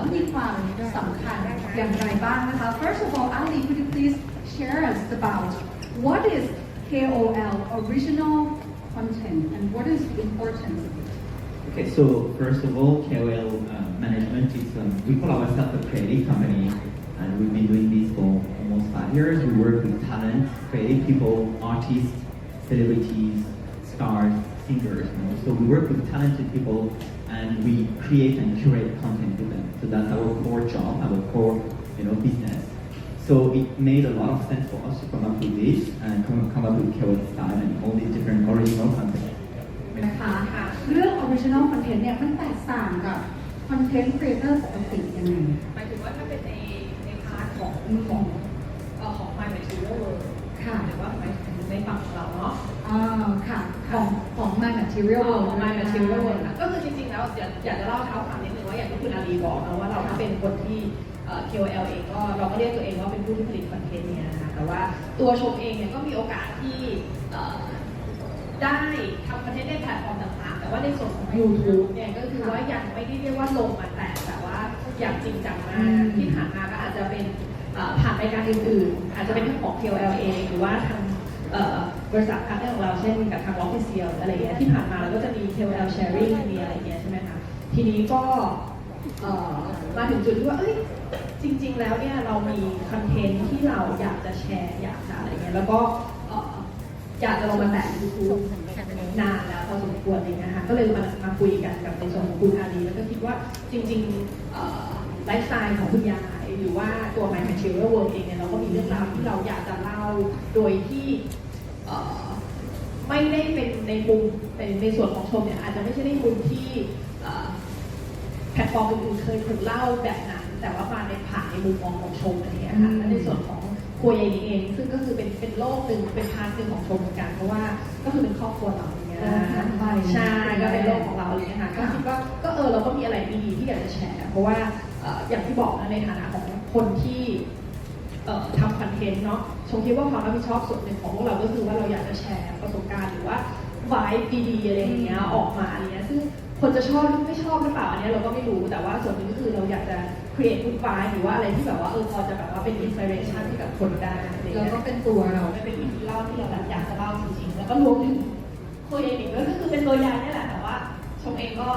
แล้วมีความสำคัญอย่างไรบ้างนะคะ first of all Ali could you please share us about what is KOL original content and what is the importance of it Okay, so first of all, KOL uh, management is, um, we call ourselves a creative company, and we've been doing this for almost five years. We work with talent, creative people, artists, celebrities, stars, singers. You know? So we work with talented people, and we create and curate content with them. So that's our core job, our core, you know, business. So it made a lot of sense for us to come up with this and come, come up with KOL style and all these different original content. นะคะเรื่อง original content เนี่ยมันแตกต่างกับ content creator ปกติยังไงหมายถึงว่าถ้าเป็นในในพาร์ทของของเอ่อของ My Material World ค่ะหรือว่าหมายถึงในฝั่งของเราเนาะ อ่าค่ะของของ my material ของ My Material World นะก็คือจริงๆ แล้วอยากอยากจะเล่าเท้าความนิดนึงว่าอย่างที่คุณอาลีบอกนะว่าเราก็เป็นคนที่เอ่อ KOL เองก็เราก็เรียกตัวเองว่าเป็นผู้ที่ผลิตคอนเทนต์เนี่ยนะคะแต่ว่าตัวชมเองเนี่ยก็มีโอกาสที่เอ่อได้ทำคอนเทนต์ในแพลตฟอร์มต่างๆ แต่ว่าในส่วนของ YouTube เนี่ยก็คือว่ายังไม่ได้เรียกว่าลงมาแต่แต่ว่าอย่างจริงจังมากที่ผ่านมาก็อาจจะเป็น เอ่อผ่านรายการอื่นๆ อาจจะเป็นทั้งของ KOL เองหรือว่าทางเอ่อ บริษัทพาร์ทเนอร์ของเราเช่นกับทาง Official อะไรอย่างเงี้ยที่ผ่านมาเราก็จะมี KOL sharing มีอะไรอย่างเงี้ยใช่ไหมคะทีนี้ก็มาถึงจุดที่ว่าเอ้ยจริง ๆ แล้วเนี่ยเรามีคอนเทนต์ที่เราอยากจะแชร์อยากจะอะไรเงี้ยแล้วก็อยากจะลงมาแตะ YouTube นานแล้วพอสมควรเลยนะคะก็เลยมามาคุยกันกับในส่วนของคุณอาลีแล้วก็คิดว่าจริงๆไลฟ์สไตล์ของคุณยายหรือว่าตัว My Material World เองเนี่ยเราก็มีเรื่องราวที่เราอยากจะเล่าโดยที่ ไม่ได้เป็นในมุมในในส่วนของชมเนี่ยอาจจะไม่ใช่ในมุมที่เอ่อแพลตฟอร์มอื่นๆเคยถูกเล่าแบบนั้น แต่ว่ามาในผ่านในมุมมองของชมอะไรอย่างเงี้ยค่ะและในส่วนของครัวยายนีเอง ซึ่งก็คือเป็นเป็นโลกหนึ่งเป็นพาร์ทหนึ่งของชมเหมือนกันเพราะว่าก็คือเป็นครอบครัวเราอย่างเงี้ยไปใช่ก็เป็นโลกของเราอะไรเลยนะคะก็คิดว่าก็เออเราก็มีอะไรดีๆที่อยากจะแชร์ เพราะว่าเอ่ออย่างที่บอกนะในฐานะของคนที่เอ่อ ทำคอนเทนต์เนาะชมคิดว่าความรับผิดชอบส่วนหนึ่งของพวกเราก็คือว่าเราอยากจะแชร์ประสบการณ์หรือว่าไวฟ์ดีๆอะไรอย่างเงี้ยออกมาอะไรเงี้ยซึ่งคนจะชอบหรือไม่ชอบหรือเปล่าอันเนี้ยเราก็ไม่รู้แต่ว่าส่วนหนึ่งก็คือเราอยากจะ create good vibe หรือว่าอะไรที่แบบว่าเออพอจะแบบว่าเป็น inspiration ให้กับคนได้อะไรแล้วเงี้ยก็เป็นตัวเราไม่เป็นวิธีเล่าที่เราแบบอยากจะเล่าจริงๆแล้วก็รวมถึงตัวเองอีกด้วยก็คือเป็นตัวยายนี่แหละแต่ว่าชมเองก็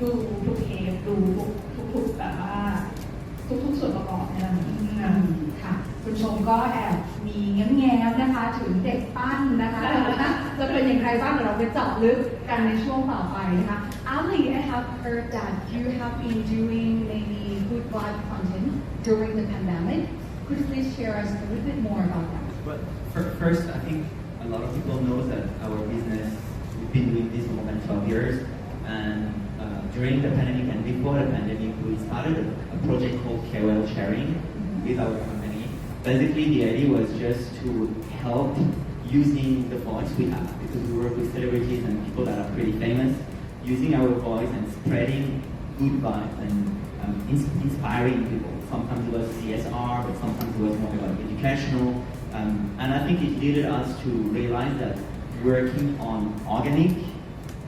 ดูทุกเทปดูทุกทุกๆแบบว่า ทุกๆส่วนประกอบเนี่ยนะอืมค่ะคุณชมก็แอบมีแง้มๆนะคะ ถึงเด็กปั้นนะคะจะเป็นอย่างไรบ้างเดี๋ยวเราไปเจาะลึกกันในช่วงต่อไปนะคะ Ali I have heard that you have been doing maybe good vibe content during the pandemic could you please share us a little bit more about that But fir- first, I think a lot of people know that our business, we've been doing this for more than 12 years. And uh, during the pandemic and before the pandemic, we started a, a project called KOL Sharing with our company. Basically, the idea was just to help using the voice we have because we work with celebrities and people that are pretty famous, using our voice and spreading good vibes and um, ins- inspiring people. Sometimes it was CSR, but sometimes it was more about educational. Um, and I think it led us to realize that working on organic,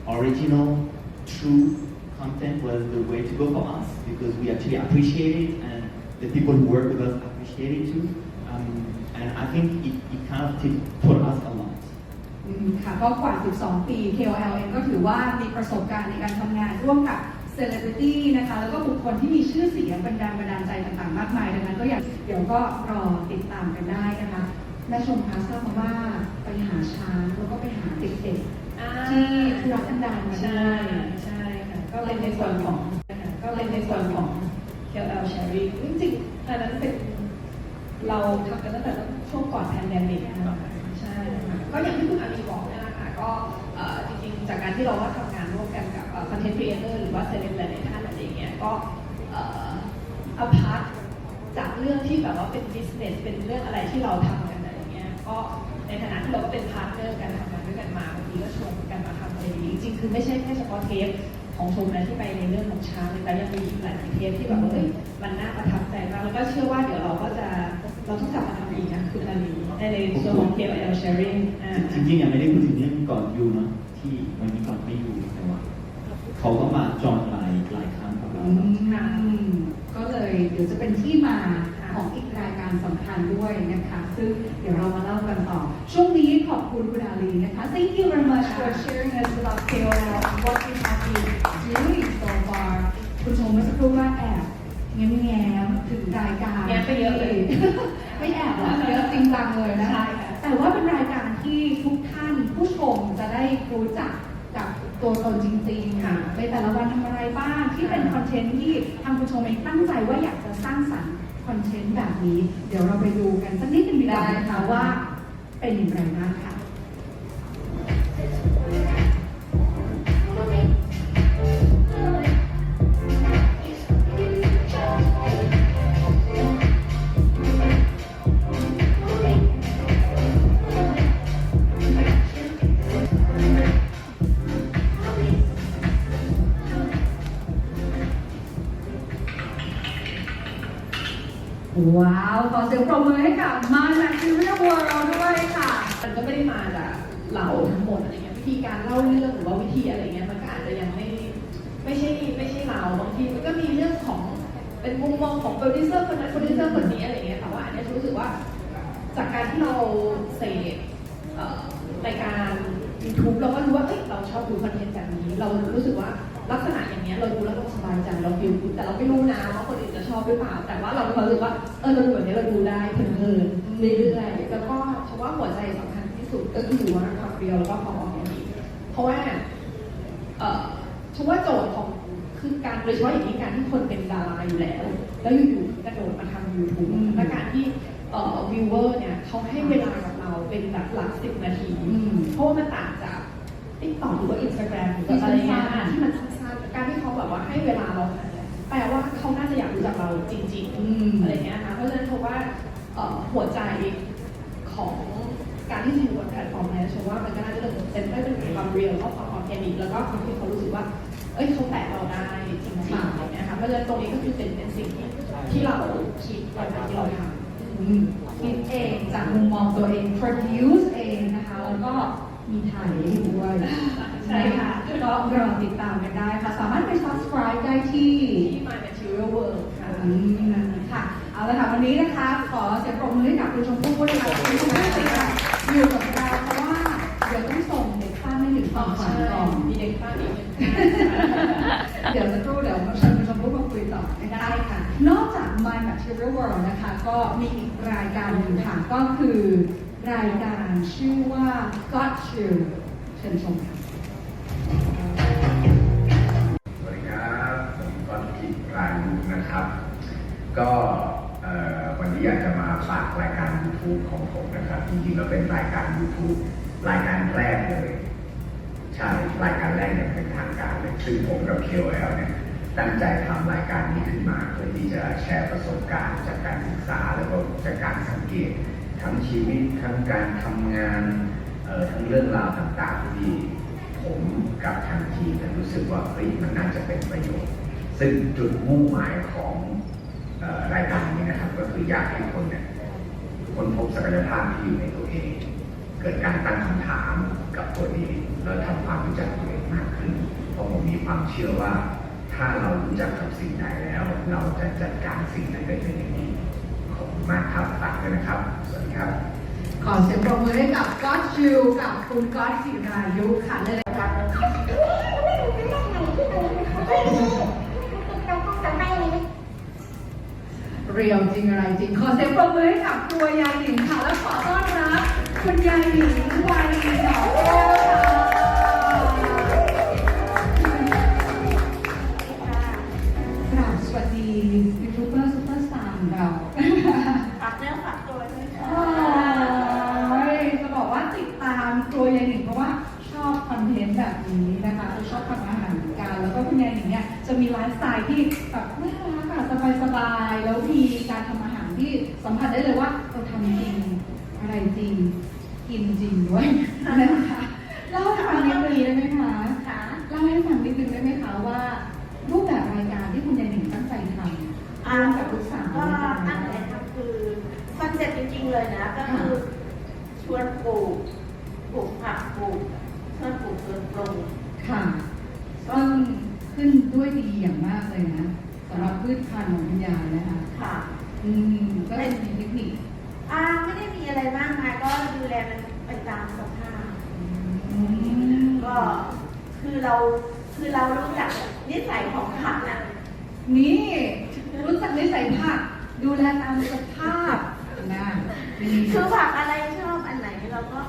original, true content was the way to go for us because we actually appreciate it and the people who work with us appreciate it too. Um, and I think it, it kind of did taught us a lot. อืมค่ะก็กว่า 12 ปี KOL เองก็ถือว่ามีประสบการณ์ในการทำงานร่วมกับเซเลบริตี้นะคะ แล้วก็บุคคลที่มีชื่อเสียงเป็นแรงบันดาลใจต่างๆ มากมายดังนั้นก็อยากเดี๋ยวก็รอติดตามกันได้นะคะแม่ชมคะทราบมาว่าไปหาช้างแล้วก็ไปหาเด็กๆ ที่ทุรกันดารมาด้ใช่วยใช่ค่ะก็เป็นในส่วนของก็เป็นในส่วนของ KOL Sharing จริงๆอันนั้นเป็นเราทำกันตั้งแต่ช่วงก่อนแพนเดมิกนะคะใช่ค่ะก็อย่างที่คุณอาลีบอกเนี่ยนะคะก็เอ่อจริงๆ จากการที่เราก็ทำงานร่วมกันกับคอนเทนต์ครีเอเตอร์หรือว่าเซเลบหลายๆท่านอะไรอย่างเงี้ยก็เอ่อเอาพาร์ทจากเรื่องที่แบบว่าเป็น business เป็นเรื่องอะไรที่เราทำกันอะไรอย่างเงี้ยก็ในฐานะที่เราก็เป็นพาร์ทเนอร์กันทำ คือไม่ใช่แค่เฉพาะเทปของชมนะที่ไปในเรื่องของช้างแต่ยังมีอีกหลายๆเทปที่แบบว่าเฮ้ยมันน่าประทับใจมากแล้วก็เชื่อว่าเดี๋ยวเราก็จะเราต้องกลับมาทำอีกนะคุณอาลีในในส่วนของเทป L sharing อ่าจริงๆยังไม่ได้พูดถึงเรื่องก่อนอยู่เนาะที่วันนี้ก่อนไม่อยู่แต่ว่าเขาก็มาจอยหลายหลายครั้งกับเราอืมก็เลยเดี๋ยวจะเป็นที่มาของอี กรายการสำคัญด้วยนะคะ ซึ่งเดี๋ยวเรามาเล่ากันต่อ ช่วงนี้ขอบคุณคุณอาลีนะคะ Thank you very much for sharing us about KOL and what we have been doing so far คุณชมเมื่อสักครู่ว่าแอบแง้มๆถึงรายการแง้มไปเยอะเลย ไม่แอบหรอกเยอะจริงจังเลยนะคะใช่ค่ะแต่ว่าเป็นรายการที่ทุกท่านผู้ชมจะได้รู้จักกับตัวตนจริงๆค่ะในแต่ละวันทำอะไรบ้างที่เป็นคอนเทนต์ที่ทางผู้ชมเองตั้งใจว่าอยากจะสร้างสรรค์ คอนเทนต์แบบนี้ เดี๋ยวเราไปดูกันสักนิดหนึงดีกว่านะคะว่าเป็นอย่างไรบ้างค่ะ ว้าว ขอเสียงปรบมือให้กับมาจากซีรีส์วอร์เราด้วยค่ะ มันก็ไม่ได้มาจากเราทั้งหมดอะไรเงี้ยวิธีการเล่าเรื่องหรือว่าวิธีอะไรเงี้ยมันก็อาจจะยังไม่ไม่ใช่ไม่ใช่เราบางทีมันก็มีเรื่องของเป็นมุมมองของโปรดิวเซอร์คนนั้นโปรดิวเซอร์คนนี้อะไรเงี้ยแต่ว่าอันเนี้ยรู้สึกว่าจากการที่เราเสพรายการ YouTube เราก็รู้ว่าเอ้ยเราชอบดูคอนเทนต์แบบนี้ เรารู้สึกว่า ลักษณะอย่างเนี้ยเราดูแล้วเราสบายใจเราฟิลกูดแต่เราไม่รู้นะว่าคนอื่นจะชอบหรือเปล่า แต่ว่าเรามีความรู้สึกว่าเออเราดูแบบนี้เราดูได้เพลินๆเรื่อยๆแล้วก็เพราะว่าหัวใจสำคัญที่สุดก็คือว่าความเรียวแล้วก็ความออร์แกนิกเพราะว่าเอ่อฉันว่าโจทย์ของคือการโดยเฉพาะอย่างนี้การที่คนเป็นดาราอยู่แล้ว แล้วอยู่ๆกระโดดมาทำยูทูบอืมและการที่เอ่อวิวเวอร์เนี่ยเขาให้เวลากับเราเป็นแบบหลักสิบนาทีอืมเพราะว่ามันต่างจากติ๊กต็อกหรือว่าอินสตาแกรมหรือว่าอะไรเงี้ยอะที่มันสั้นๆ การที่เขาแบบว่าให้เวลาเราขนาดเนี้ยแปลว่าเขาน่าจะอยากรู้จักเราจริงอืมๆอะไรเงี้ยนะคะเพราะฉะนั้นเพราะว่าเอ่อหัวใจของการที่จะอยู่บนแพลตฟอร์มนี้ฉันว่ามันก็น่าจะเป็นได้เป็นความเรียลแล้วก็ความออร์แกนิกแล้วก็ความที่เขารู้สึกว่า เอ้ยเขาแตะเราได้จริงๆอะไรเงี้ยค่ะเพราะฉะนั้นตรงนี้ก็คือเป็นเป็นสิ่งที่ที่เราคิดตอนที่เราทำอืมคิดเองจากมุมมองตัวเอง produce เองนะคะแล้วก็ มีถ่ายให้ดูด้วยใช่ค่ะ ก็รอติดตามกันได้ค่ะ สามารถไป subscribe ได้ที่ที่ My Material World ค่ะอืมค่ะ เอาละค่ะวันนี้นะคะ ขอเสียงปรบมือให้กับคุณชมพู่ด้วยค่ะคุณชมพู่ค่ะอยู่กับเราเพราะว่าเดี๋ยวต้องส่งเด็กป้านให้ถึงฝั่งฝันก่อนมีเด็กป้าอีกหนึ่งเดี๋ยวสักครู่เดี๋ยวเชิญคุณชมพู่มาคุยต่อได้ค่ะ นอกจาก My Material World นะคะ ก็มีอีกรายการหนึ่งค่ะก็คือ รายการชื่อว่า Got You เชิญชมค่ะสวัสดีครับผมก้อนกิจรายุนะครับ ก็วันนี้อยากจะมาฝากรายการ YouTube ของผมนะครับ จริงๆแล้วเป็นรายการ YouTube รายการแรกเลย ใช่ รายการแรกอย่างเป็นทางการเลยซึ่งผมกับ KOL เนี่ยตั้งใจทำรายการนี้ขึ้นมา เพื่อที่จะแชร์ประสบการณ์จากการศึกษาแล้วก็จากการสังเกต ทั้งชีวิตทั้งการทำงานทั้งเรื่องราวต่างๆที่ผมกับทางทีมรู้สึกว่าเฮ้ยมันน่าจะเป็นประโยชน์ ซึ่งจุดมุ่งหมายของรายการนี้นะครับ ก็คืออยากให้คนเนี่ยค้นพบศักยภาพที่อยู่ในตัวเอง เกิดการตั้งคำถามกับตัวเองแล้วทำความรู้จักตัวเองมากขึ้น เพราะผมมีความเชื่อว่า ถ้าเรารู้จักกับสิ่งใดแล้ว เราจะจัดการสิ่งนั้นได้เป็นอย่างดีขอบคุณมากครับฝากด้วยนะครับ ครับ ขอเสียงปรบมือให้กับ Got You กับคุณก๊อตจิรายุค่ะเลยนะคะเรียวจริงอะไรจริง ขอเสียงปรบมือให้กับครัวยายหญิงค่ะ และขอต้อนรับ คุณยายหญิงวัยสองแชวนปลูกปลูกผักปลูกชวนปลูกสวนปลูกค่ะซึ่งขึ้นด้วยดีอย่างมากเลยนะสำหรับพืชพันธุ์ของคุณยายนะคะค่ะอืมก็เป็นเทคนิคอ่าไม่ได้มีอะไรมากมายก็ดูแลมันไปตามสภาพอืมก็คือเราคือเรารู้จักนิสัยของผักน่ะนี่รู้จักนิสัยผักดูแลตามสภาพนะนี่คือผักอะไรชอบอันไหน เราก็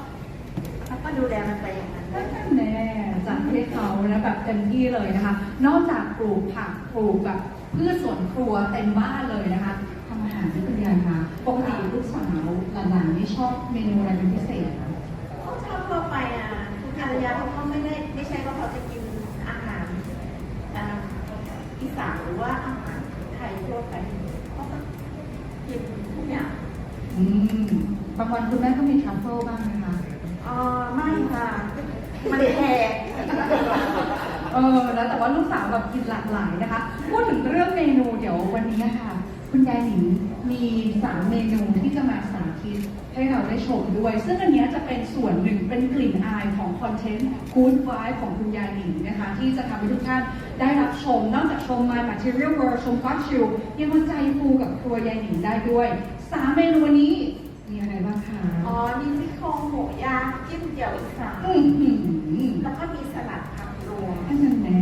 เราก็ดูแลมันไปอย่างนั้นก็แน่จัดให้เขานะแบบเต็มที่เลยนะคะ นอกจากปลูกผักปลูกแบบพืชสวนครัวเต็มบ้านเลยนะคะทำอาหารที่คุณยายคะปกติลูกสาวหลานๆนี่ชอบเมนูอะไรเป็นพิเศษคะเขาชอบทั่วไปอะคุณภรรยาเขาก็ไม่ได้ไม่ใช่ว่าเขาจะกินอาหารอ่าอีสานหรือว่าอาหารไทยทั่วไปเขาก็กินทุกอย่างอืม บางวันคุณแม่ก็มีทรัฟเฟิลบ้างไหมคะอ๋อไม่ค่ะ มันแพงเออแล้วแต่ว่าลูกสาวแบบกินหลากหลายนะคะ พูดถึงเรื่องเมนูเดี๋ยววันนี้ค่ะ คุณยายหนิงมีสามเมนูที่จะมาสาธิตให้เราได้ชมด้วย ซึ่งอันเนี้ยจะเป็นส่วนหนึ่งเป็นกลิ่นอายของคอนเทนต์ Good Vibe ของคุณยายหนิงนะคะ ที่จะทำให้ทุกท่านได้รับชม นอกจากชม My Material World ชม God c h i l ยังมาใจฟูกับครัวยายหนิงได้ด้วยสามเมนูวันนี้มีอะไรบ้างคะ อ๋อมีซี่โครงหมูย่างจิ้มเจียวอีสาน อืมหืม แล้วก็มีสลัดผักรวม อันนั้นแน่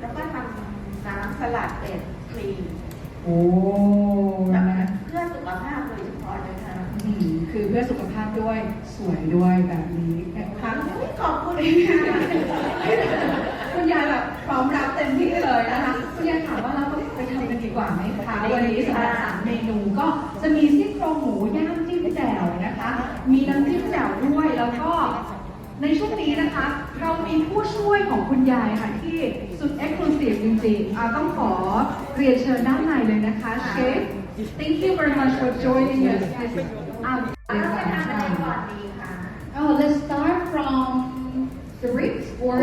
แล้วก็ทำน้ำสลัดเป็ดครีม โอ้นะ เพื่อสุขภาพโดยเฉพาะเลยค่ะ อืมคือเพื่อสุขภาพด้ วยสวยด้วยแบบนี้นะคะอุ๊ยขอบคุณค่ะคุณยายแบบพร้อมรับเต็มที่เลยนะคะคุณยายถามว่าเราไปทำกันดีกว่าไหมคะวันนี้สำหรับสามเมนูก็จะมีซี่โครงหมูย่างจิ้มแจ่วนะคะ มีน้ำจิ้มแจ่วด้วยแล้วก็ในช่วงนี้นะคะ เรามีผู้ช่วยของคุณยายค่ะที่สุดเอ็กซ์คลูซีฟจริงๆอ่าต้องขอเรียนเชิญด้านในเลยนะคะเชฟ Thank you very much for joining us. อ่า แล้วจะทำอะไรก่อนดีคะ Oh, let's start from the ribs or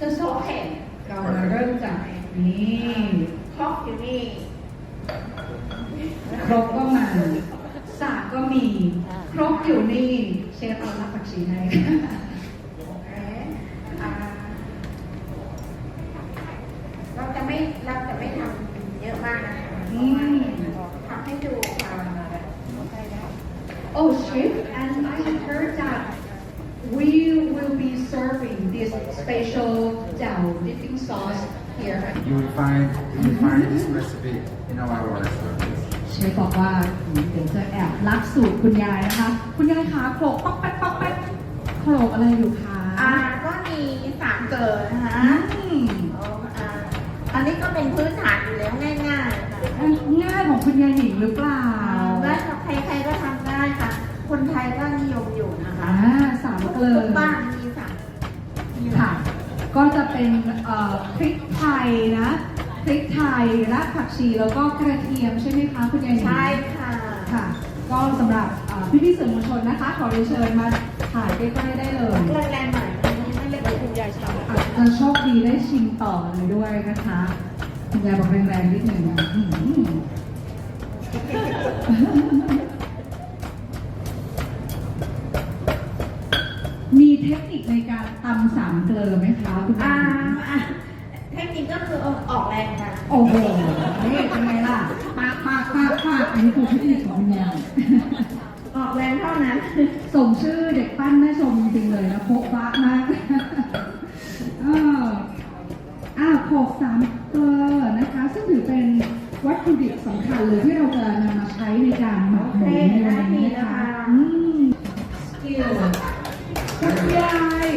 the sausage. เรามาเริ่มจากนี่ ครอบอยู่นี่ ครกก็มาสากก็มี ครกอยู่นี่ เชฟเอาลักผักชีให้เอ๊ะอ่าเราจะไม่เราจะไม่ทำเยอะมากนะคะอืมทำให้ดูค่ะ Oh, chef, and I have heard that we will be serving this special jiao dipping sauce here. You will find you will find this recipe in our restaurant. เชฟบอกว่าเดี๋ยวจะแอบลักสูตรคุณยายนะคะ คุณยายคะโขลกป๊อกแป๊กป๊อกแป๊กโข ลกอะไรอยู่คะอ่าก็มีสามเกลือนะคะอืมเอาอ่าอันนี้ก็เป็นพื้นฐานอยู่แล้วง่ายๆค่ะง่ายของคุณยายหนิงหรือเปล่าและใครๆก็ทำได้ค่ะ คนไทยก็นิยมอยู่นะคะอ่าสามเกลือทุกบ้านมีสามมีหลาค่ะยก็จะเป็นเอ่อพริกไทยนะพริกไทยรากผักชีแล้วก็กระเทียมใช่ไหมคะคุณยายหนิงใช่ค่ะ ค่ะ ก็สำหรับพี่อพี่ๆสื่อมวลชนนะคะ ขอเรียนเชิญมา ถ่ายใกล้ๆได้เลยแรงๆหน่อยอันนี้ไม่เล็กคุณยายชอบอาจจะโชคดีได้ชิมต่อเลยด้วยนะคะคุณยายบอกแรงๆนิดหนึ่งนะอื้อหือมีเทคนิคในการตำสามเกลือไหมคะคุณอ่ายายอะเทคนิคก็คือเอาออกแรงค่ะ โอ้โหนี่เป็นไงล่ะปากปากปากปากอันนี้คือเทคนิคของคุณยายออกแรงเท่านั้น สมชื่อเด็กปั้นแม่ชมจริงๆเลยนะโป๊ะบ้ามากเอออ่าโขกสามเกลอนะคะ ซึ่งถือเป็นวัตถุดิบสำคัญเลยที่เราจะนำมาใช้ในการหมักหมูในวันนี้นะคะอืมสกิลคุณยาย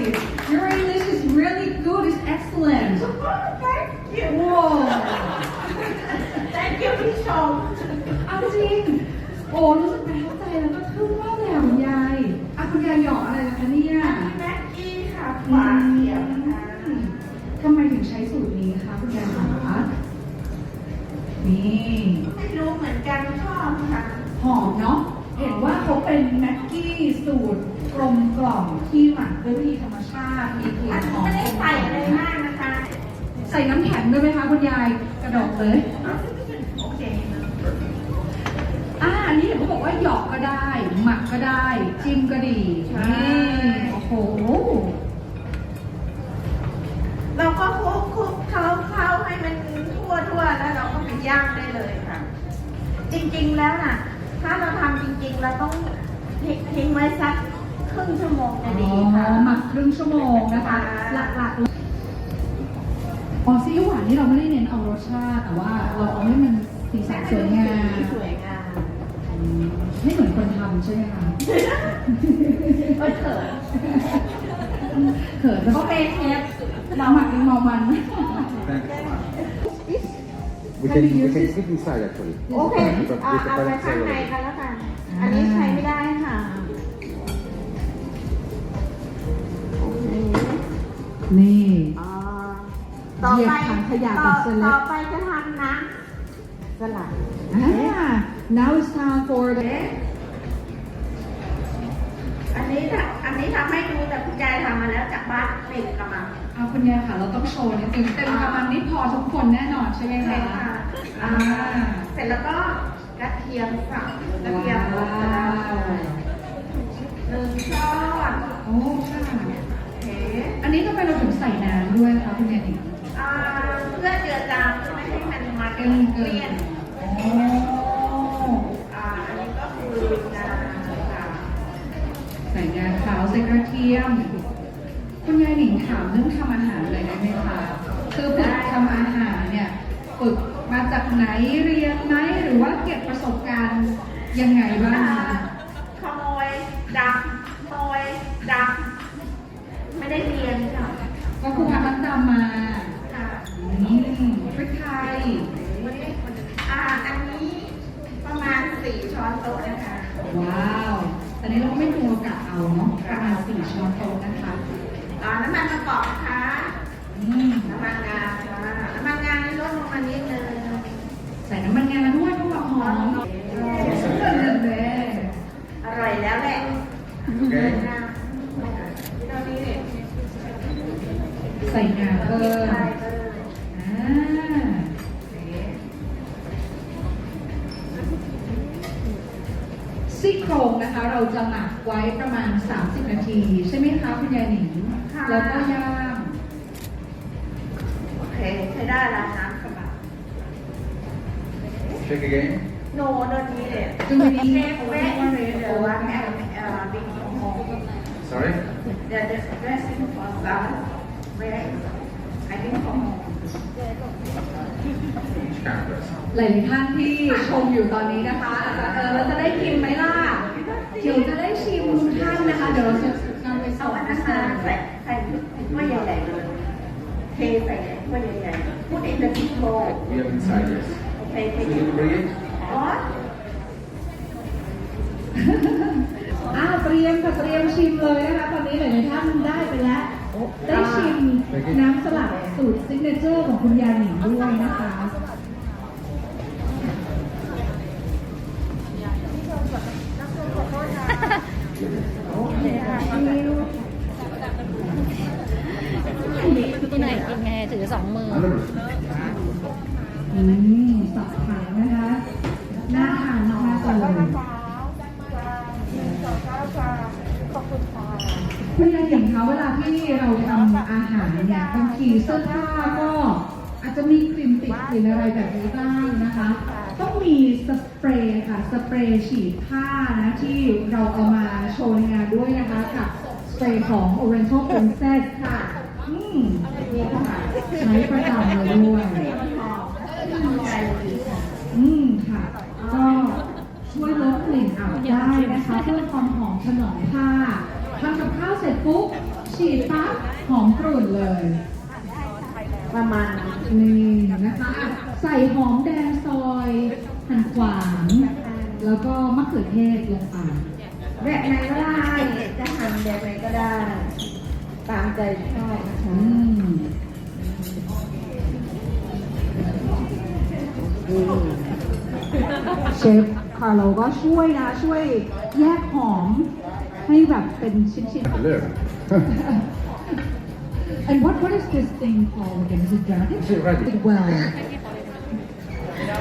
your English is really good it's excellent Thank you ว้าว Thank you พี่ชมเอาจริง โอ้รู้สึกประทับใจแล้วก็ทึ่งมา หอมเนาะ เห็นว่าเขาเป็นแม็กกี้สูตรกลมกล่อมที่หมักด้วยวิธีธรรมชาติ มีกลิ่อันนหนี้อมไม่ได้ใส่อะไรมากนะคะ ใส่น้ำแข็งด้วยไหมคะคุณยายกระดกเลยโอเคหยอกก็ได้ หมักก็ได้ จิ้มก็ดีใช่นี่โอ้โหเราก็คลุกคลุกเคล้าเคล้าให้มันทั่วทั่วๆแล้วเราก็ไปย่างได้เลยค่ะ จริงๆแล้วน่ะ เราต้องทิ้งไว้สักครึ่งชั่วโมงจะดีค่ะอ๋อหมักครึ่งชั่วโมงนะคะ หลักๆอ๋อซีอิ๊วหวานนี่เราไม่ได้เน้นเอารสชาติ แต่ว่าเราเอาให้มันสีสันสวยงามสวยงามไม่เหมือนคนทำใช่ไหมคะก็เถิดเขินแล้วก็เป็นเชฟเราหมักเป็นมอมัน Thank you so much. We can, we can sit inside actually. โอเค But เอา with the เอาไป parents ข้างใน already. กันแล้วกันอันนี้ใช้ไม่ได้ค่ะนี่ อ๋อต่อเหยียไปบถังขยะต่อกับเซเลบต่อไปจะทำน้ำสลัดอ่า now it's time for the อันนี้ถ้าอันนี้ทำให้ดูแต่คุณยายทำมาแล้วจากบ้านหนึ่งกำลังเอาคุณยายค่ะ เราต้องโชว์นิดนึงเต็มกำลังนี่พอทุกคนแน่นอนใช่ไหมใช่คะค่ะอ่าเสร็จแล้วก็ กระเทียมสับกระเทียมบดว้าวหนึ่งช้อนโอ้ค่ะโอเคอันนี้ทำไมเราถึงใส่น้ำด้วยคะคุณยายหนิงอ่าเพื่อเจือจางไม่ให้มันมันเกินเกิเลี่ยนนโอ้อ่าอันนี้ก็คืองาค่ะใส่งาขาวใส่กระเทียม คุณยายหนิงถามเรื่องทำอาหารเลยได้ไหมคะ คือฝึกทำอาหารเนี่ยฝึก มาจากไหนเรียนไหมหรือว่าเก็บประสบการณ์ยังไงบ้างอ่าคะขโมยดำขโมยดำไม่ได้เรียนค่ะก็ครูพัฒน์ตามมาค่ะอืมพริกไทยอ่าอันนี้ประมาณสี่ช้อนโต๊ะนะคะ ว้าวอันนี้เราก็ไม่ปรุงเรากะเอาเนาะประมาณสี่ช้อนโต๊ะนะคะอ่าน้ำมันมะกอกนะคะอืมน้ำมันงาค่ะน้ำมันงานี่ลดลงมานิดนึงใส่น้ำมันงาด้วยเพื่อความหอมเด้อร่อยแล้วแหละ Okay. ที่เราดีเนี่ยใส่งาเพิ่มซี่โครงนะคะเราจะหมักไว้ประมาณ 30 นาที ใช่ไหมคะคุณยายหนิง แล้วก็ย่าง โอเค ใช้ได้แล้วน้ำสบาย Check again. โนโดนนี้เลย Do we need เชฟแม่เดี๋ยวว่าแม่เอ่อบิ๊กโม Sorry? เดี๋ยวเดี๋ยวแม่ซิมฟอสซัมแม่ไอ้บิ๊กโม Which kind of dress? หลายๆท่านที่ชมอยู่ตอนนี้นะคะอาจจะเออเราจะได้กินไหมล่ะเดี๋ยวจะได้ชิมทุกท่านนะคะเดี๋ยวเราจะนำไปเอาส่งอันนะนั้นคะมาใส่ใส่ถ้วยใหญ่ๆเลยเทใส่ถ้วยใหญ่ๆพูดอินเตอร์ซิโก We have inside, yes. โอเคเท So you can bring it? อ๋ออ้าวเตรียมค่ะเตรียมชิมเลยนะคะตอนนี้หลายๆท่านได้ไปแล้ว ได้ชิมน้ำสลัดสูตรซิกเนเจอร์ของคุณยายหนิงด้วยนะคะ ที่เราทำอาหารเนี่ยบางทีเสื้อผ้าก็อาจจะมีกลิ่นติดกลิ่นอะไรแบบนี้บ้างนะคะ ต้องมีสเปรย์ค่ะสเปรย์ฉีดผ้านะที่เราเอามาโชว์ในงานด้วยนะคะกับสเปรย์ของ Oriental Princess ค่ะอืมใช้ประจำเลยด้วยอืมค่ะก็ช่วยลดกลิ่นอับได้นะคะเพื่อความหอมถนอมผ้าทำกับข้าวเสร็จปุ๊บ ฉีดปั๊บหอมกรุ่นเลย ประมาณนี่นะคะอะใส่หอมแดงซอยหั่นขวาง แล้วก็มะเขือเทศลงไปแบบไหนก็ได้ จะหั่นแบบไหนก็ได้ ตามใจชอบนะคะอืมเชฟคาร์โลก็ช่วยนะ ช่วยแยกหอมให้แบบเป็นชิ้น I learn. ๆ And what what is this thing called again? Is it dragon? Is it rabbit? Well.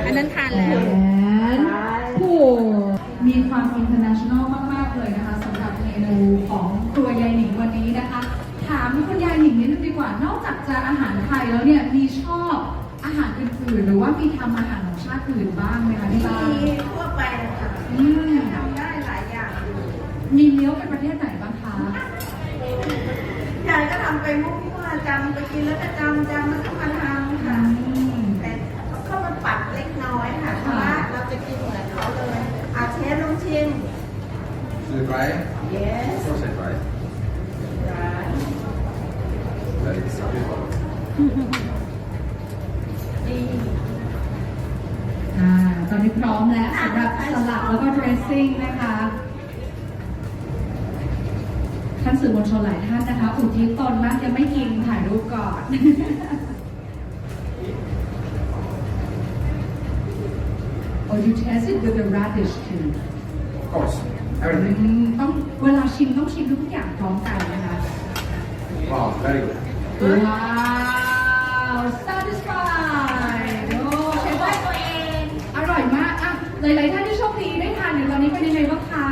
อันนั้นทานแล้ว And pour. มีความ international มาก ๆ เลยนะคะสำหรับเมนูของครัวยายหนิงวันนี้นะคะ ถามคุณยายหนิงนิดนึงดีกว่า นอกจากจะอาหารไทยแล้วเนี่ย มีชอบอาหารอื่นๆ หรือว่ามีทำอาหารของชาติอื่นบ้างไหมคะที่บ้านมีทั่วไปนะคะอืมทำได้หลายอย่างอยู่มีเลี้ยวเป็นประเทศไหนบ้างคะ ยายก็ทำไปมุกมั่วจำไปกินแล้วก็จำจำแล้วก็มาทำค่ะ แต่ก็มันปรับเล็กน้อยค่ะเพราะว่าเราจะกินเหมือนเขาเลยอาเชฟลองชิม Should I try? yes Of course I try. That is beautiful. ดีอ่าตอนนี้พร้อมแล้วสำหรับสลัดแล้วก็ dressing นะคะท่านสื่อมวลชนหลายท่านนะคะ อุทิศตนมากยังไม่กินถ่ายรูปก่อน or you test it with the radish too Of course. อื Everything. มต้องเวลาชิมต้องชิมทุกอย่างพร้อมกันนะคะ Wow, very good. ว้าว satisfied โอ้ใช้ได้ตัวเอง อร่อยมากอะหลายๆท่านที่โชคดีได้ทานอยู่ตอนนี้เป็นยังไงบ้างคะ